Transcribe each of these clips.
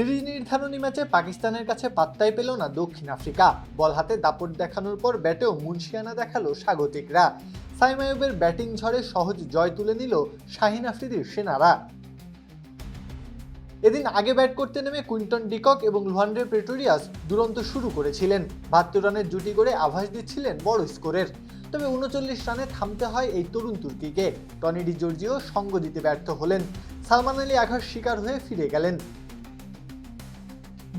Series নির্ধারণী ম্যাচে পাকিস্তানের কাছে পাত্তাই পেল না দক্ষিণ আফ্রিকা। বল হাতে দাপট দেখানোর পর ব্যাটেও মুন্সিয়ানা দেখাল স্বাগতিকরা। সাইম আইয়ুবের ব্যাটিং ঝড়ে সহজ জয় তুলে নিল শাহিন আফ্রিদির সেনারা। এদিন আগে ব্যাট করতে নেমে কুইন্টন ডিকক এবং লুহান্ড্রে প্রেটোরিয়াস দুরন্ত শুরু করেছিলেন। বাহাত্তর রানের জুটি করে আভাস দিচ্ছিলেন বড় স্কোরের। তবে উনচল্লিশ রানে থামতে হয় এই তরুণ তুর্কিকে। টনি ডি জর্জিও সঙ্গ দিতে ব্যর্থ হলেন। সালমান আলী আঘাত শিকার হয়ে ফিরে গেলেন।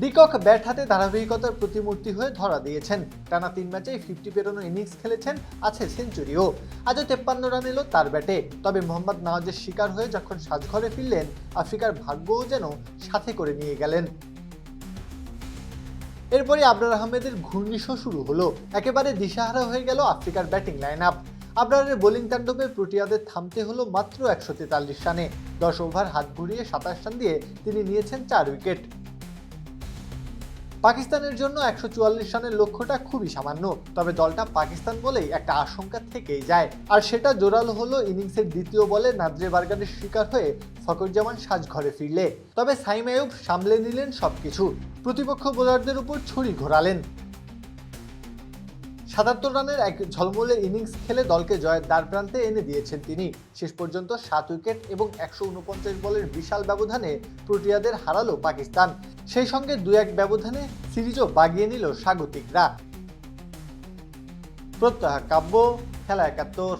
ডিকক ব্যাট হাতে ধারাবাহিকতার প্রতিমূর্তি হয়ে ধরা দিয়েছেন। টানা তিন ম্যাচে ফিফটি পেরোনো ইনিংস খেলেছেন আছে সেঞ্চুরিও। আজও তেপ্পান্ন রান এলো তার ব্যাটে। তবে মোহাম্মদ নওয়াজের শিকার হয়ে যখন সাজঘরে ফিরলেন, আফ্রিকার ভাগ্যও যেন সাথে করে নিয়ে গেলেন। এরপরে আবরার আহমেদের ঘূর্ণিশো শুরু হলো। একেবারে দিশাহারা হয়ে গেল আফ্রিকার ব্যাটিং লাইন আপ আবরারের বোলিং তাণ্ডবে প্রোটিয়াদের থামতে হলো মাত্র একশো তেতাল্লিশ রানে। দশ ওভার হাত ঘুরিয়ে সাতাশ রান দিয়ে তিনি নিয়েছেন চার উইকেট। পাকিস্তানের জন্য একশো চুয়াল্লিশ রানের লক্ষ্যটা খুবই সামান্য, তবে দলটা পাকিস্তান বলেই একটা আশঙ্কা থেকেই যায়। আর সেটা জোরালো হলো ইনিংসের দ্বিতীয় বলে নাদ্রে বার্গারের শিকার হয়ে ফকরজামান সাজঘরে ফিরলে। তবে সাইম আয়ুব সামলে নিলেন সবকিছু। প্রতিপক্ষ বোলারদের উপর ছুরি ঘোরালেন। সাতাত্তর রানের এক ঝলমলে ইনিংস খেলে দলকে জয়ের দ্বার প্রান্তে এনে দিয়েছেন তিনি। শেষ পর্যন্ত সাত উইকেট এবং একশো উনপঞ্চাশ বলের বিশাল ব্যবধানে প্রোটিয়াদের হারালো পাকিস্তান। সেই সঙ্গে দু এক ব্যবধানে সিরিজও বাগিয়ে নিল স্বাগতিকরা। প্রত্যহ কাব্য খেলা একাত্তর।